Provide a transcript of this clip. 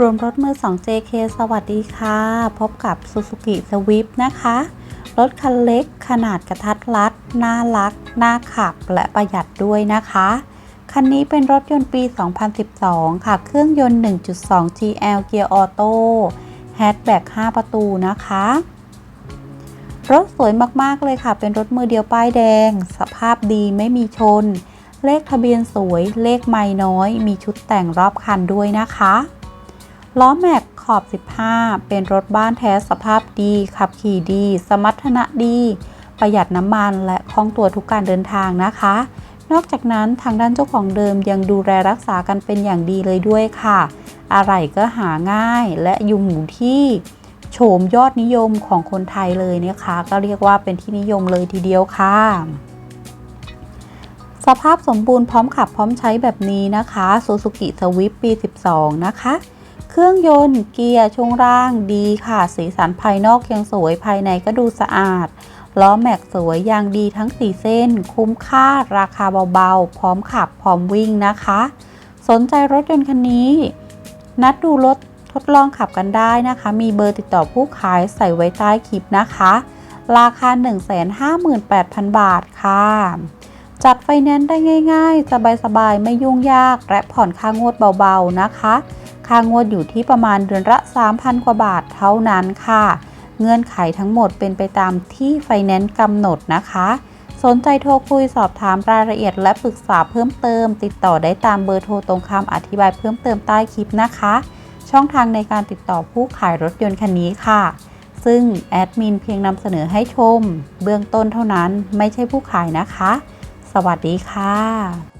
รวมรถมือ 2 JK สวัสดีค่ะ พบกับ Suzuki Swift นะคะ รถคันเล็กขนาดกระทัดรัด น่ารัก น่าขับ และประหยัดด้วยนะคะ คันนี้เป็นรถยนต์ปี 2012 ค่ะ เครื่องยนต์ 1.2 GL เกียร์ออโต้แฮชแบ็ก5ประตูนะคะ รถสวยมาก ๆ เลยค่ะ เป็นรถมือเดียวป้ายแดง สภาพดีไม่มีชน เลขทะเบียนสวย เลขไม่น้อย มีชุดแต่งรอบคันด้วยนะคะ ล้อแม็กขอบ 15 เป็นรถบ้านแท้สภาพดี ขับขี่ดี สมรรถนะดี ประหยัดน้ำมันและคล่องตัวทุกการเดินทางนะคะ นอกจากนั้นทางด้านเจ้าของเดิมยังดูแลรักษากันเป็นอย่างดีเลยด้วยค่ะ อะไรก็หาง่ายและอยู่ที่โฉมยอดนิยมของคนไทยเลยนะคะ ก็เรียกว่าเป็นที่นิยมเลยทีเดียวค่ะ สภาพสมบูรณ์พร้อมขับพร้อมใช้แบบนี้นะคะ Suzuki Swift ปี 12 นะคะ เครื่องยนต์เกียร์ช่วงล่างดีค่ะ สีสันภายนอกยังสวยภายในก็ดูสะอาด ล้อแม็กสวยยางดีทั้ง 4 เส้น คุ้มค่าราคาเบาๆ พร้อมขับพร้อมวิ่งนะคะ สนใจรถยนต์คันนี้ นัดดูรถทดลองขับกันได้นะคะ มีเบอร์ติดต่อผู้ขายใส่ไว้ใต้คลิปนะคะ ราคา 158,000 บาทค่ะ จัดไฟแนนซ์ได้ง่าย ๆ สบายๆ ไม่ยุ่งยาก และผ่อนค่างวดเบาๆนะคะ ค่างวดอยู่ที่ประมาณเดือนละ 3,000 กว่าบาทเท่านั้นค่ะ เงื่อนไขทั้งหมดเป็นไปตามที่ไฟแนนซ์กำหนดนะคะ สนใจโทรคุยสอบถามรายละเอียดและปรึกษาเพิ่มเติม ติดต่อได้ตามเบอร์โทรตรงคำอธิบายเพิ่มเติมใต้คลิปนะคะ ช่องทางในการติดต่อผู้ขายรถยนต์คันนี้ค่ะซึ่งแอดมินเพียงนำเสนอให้ชม เบื้องต้นเท่านั้นไม่ใช่ผู้ขายนะคะ สวัสดีค่ะ